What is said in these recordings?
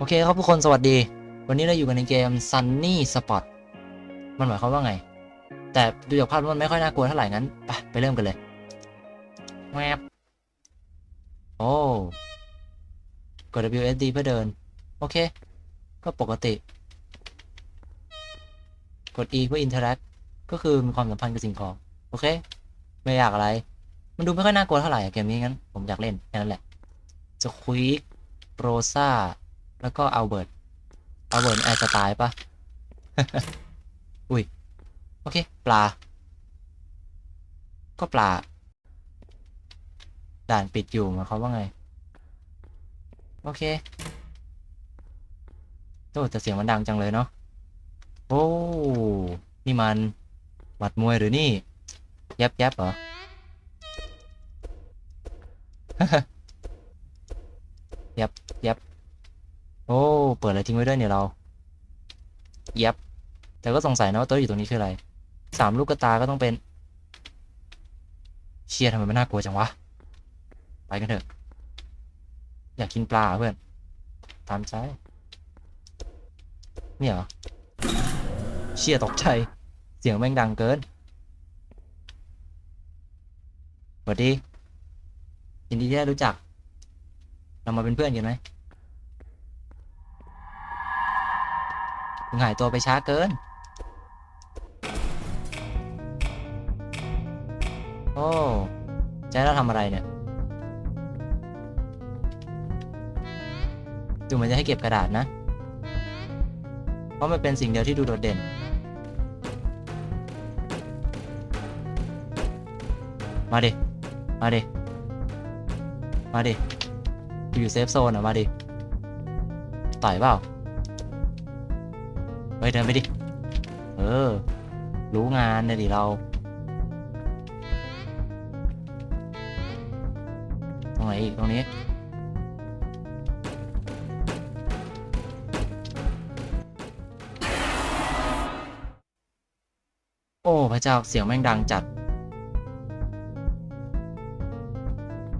โอเคครับทุกคนสวัสดี วันนี้เราอยู่กันในเกม Sunny Spot มันหมายความว่าไง แต่ดูจากภาพมันไม่ค่อยน่ากลัวเท่าไหร่งั้นไปไปเริ่มกันเลยแวบโอ้กด WSD เพื่อเดิน โอเค ก็ปกติ กด E เพื่อ interact ก็คือมีความสัมพันธ์กับสิ่งของ โอเค ไม่อยากอะไร มันดูไม่ค่อยน่ากลัวเท่าไหร่เกมนี้งั้น ผมอยากเล่นแค่นั้นแหละ จะควิก โรซาแล้วก็อัลเบิร์ตอัลเบิร์ตแอร์จะตายปะอุ้ย โอเค ปลา ก็ปลา ด่านปิดอยู่มายควาว่าไง โอเคโอ้แต่เสียงมันดังจังเลยเนาะโอ้นี่มันหมัดมวยหรือนี่ ยับยับเหรอ ยับยับโอ้ เปิดอะไรทิ้งไว้ด้วยเนี่ยเรายับแต่ก็สงสัยนะว่าตัวอยู่ตรงนี้คืออะไรสามลูกกระตาก็ต้องเป็น เชียทำไมมันน่ากลัวจังวะ ไปกันเถอะ อยากกินปลาเพื่อน ตามใจเนี่ยเหรอ เชียตกใจ เสียงแม่งดังเกินสวัสดียินดีที่ได้รู้จัก เรามาเป็นเพื่อนกันไหมมึงหายตัวไปช้าเกิน โอ้ใจเราทำอะไรเนี่ย ดูเหมือนจะให้เก็บกระดาษนะ เพราะมันเป็นสิ่งเดียวที่ดูโดดเด่น มาดิ มาดิ มาดิ อยู่เซฟโซนอะมาดิ ต่อยเปล่า เฮ้ยเดินไปดิ เออ รู้งานเนี่ยดิเรา ตรงไหนอีกตรงนี้โอ้พระเจ้าเสียงแม่งดังจัด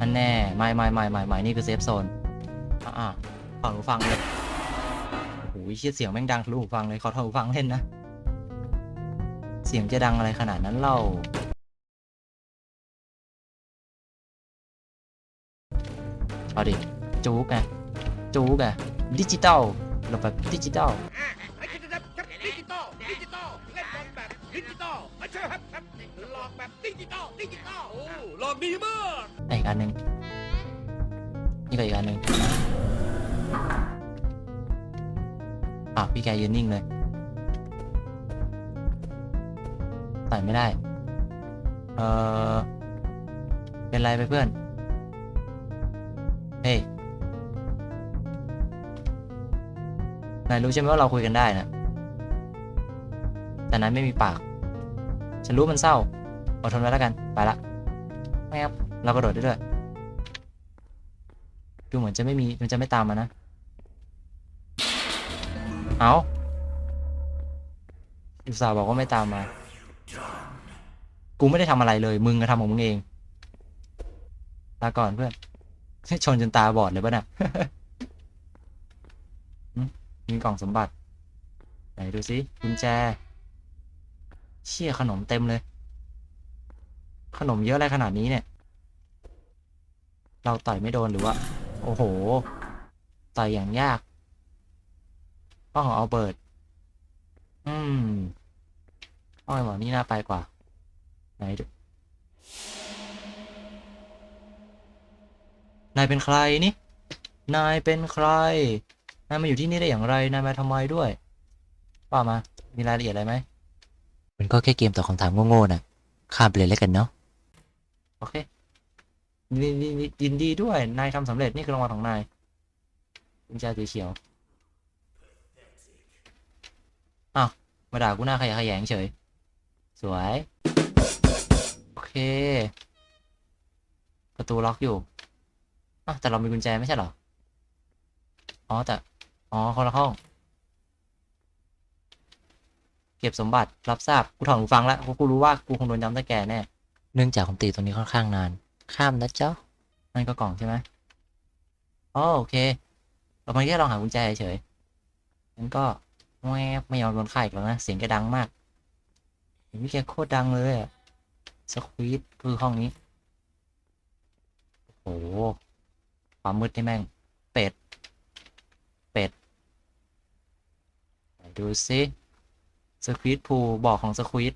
อันแน่ ไม่ไม่ไม่ไม่ไม่นี่คือเซฟโซน อ่าอ่าถอดหูฟังเลยโอ้โหเชี่ยเสียงแม่งดังทะลุหูฟังเลยขอถอดหูฟังเล่นนะ เสียงจะดังอะไรขนาดนั้นเล่า เอาดิ จู๊กไงจู๊กไงดิจิตอลเราแบบดิจิตอลดิจิตอลดิจิตอลเล่นบอลแบบดิจิตอลไม่ใช่ครับครับหลอกแบบดิจิตอลดิจิตอลโอ้หลอกดีมากอีกอันหนึ่ง นี่ก็อีกอันหนึ่งอะพี่แกยืนนิ่งเลย ใส่ไม่ได้ เออเป็นไรไปเพื่อน เฮ้ยนายรู้ใช่ไหมว่าเราคุยกันได้นะ แต่นายไม่มีปาก ฉันรู้มันเศร้า อดทนไว้แล้วกัน ไปละแมบเรากระโดดได้ด้วย ดูเหมือนจะไม่มีมันจะไม่ตามมานะ เอาอุตส่าห์บอกว่าไม่ตามมา กูไม่ได้ทำอะไรเลย มึงก็ทำของมึงเองลาก่อนเพื่อนชนจนตาบอดเลยป่ะน่ะมีกล่องสมบัติ ไหนดูสิกุญแจ เชี่ยขนมเต็มเลย ขนมเยอะอะไรขนาดนี้เนี่ย เราต่อยไม่โดนหรือว่า โอ้โห ต่อยอย่างยากห้องของเอาเบิร์ต อืมห้องไอ้หมอนี่น่าไปกว่า ไหนดูนายเป็นใครนี่ นายเป็นใคร นายมาอยู่ที่นี่ได้อย่างไร นายมาทำไมด้วยว่ามา มีรายละเอียดอะไรไหม มันก็แค่เกมตอบคำถามโง่ๆนะข้ามไปเลยแล้วกันเนาะ โอเค ยินดีด้วย นายทำสำเร็จนี่คือรางวัลของนายกุญแจสีเขียว อ้าว มาด่ากูหน้าขยะขยงเฉย สวย โอเค ประตูล็อกอยู่อ้าวแต่เรามีกุญแจไม่ใช่เหรอ อ๋อแต่ อ๋อคนละห้อง เก็บสมบัติรับทราบ กูถอนหูฟังแล้วกูรู้ว่ากูคงโดนย้ำตะแก่แน่ เนื่องจากผมตีตรงนี้ค่อนข้างนาน ข้ามนะเจ้านั่นก็กล่องใช่ไหมอ๋อโอเค เรามันแค่ลองหากุญแจเฉยงั้นก็แวบไม่ยอมโดนฆ่าอีกแล้วนะ เสียงแกดังมากเห็นพี่แกโคตรดังเลยอะสควีตคือห้องนี้ โอ้โห ความมืดที่แม่ง เป็ด เป็ด ดูซิสควีตพูบอกของสควีต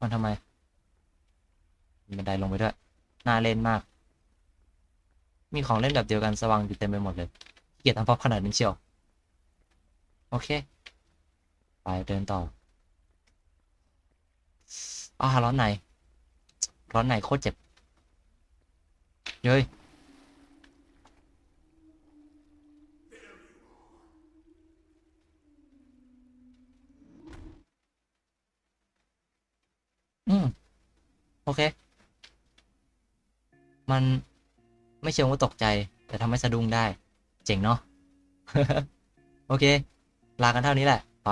มันทำไมมีบันไดลงไปด้วย น่าเล่นมาก มีของเล่นแบบเดียวกันสว่างอยู่เต็มไปหมดเลยเกียรทำพับขนาดนี้เชียว โอเค ไปเดินต่ออ้าร้อนในร้อนในโคตรเจ็บ เย้ยอืม โอเค มันไม่เชิงว่าตกใจ แต่ทำให้สะดุ้งได้ เจ๋งเนาะ โอเค ลากันเท่านี้แหละ ไป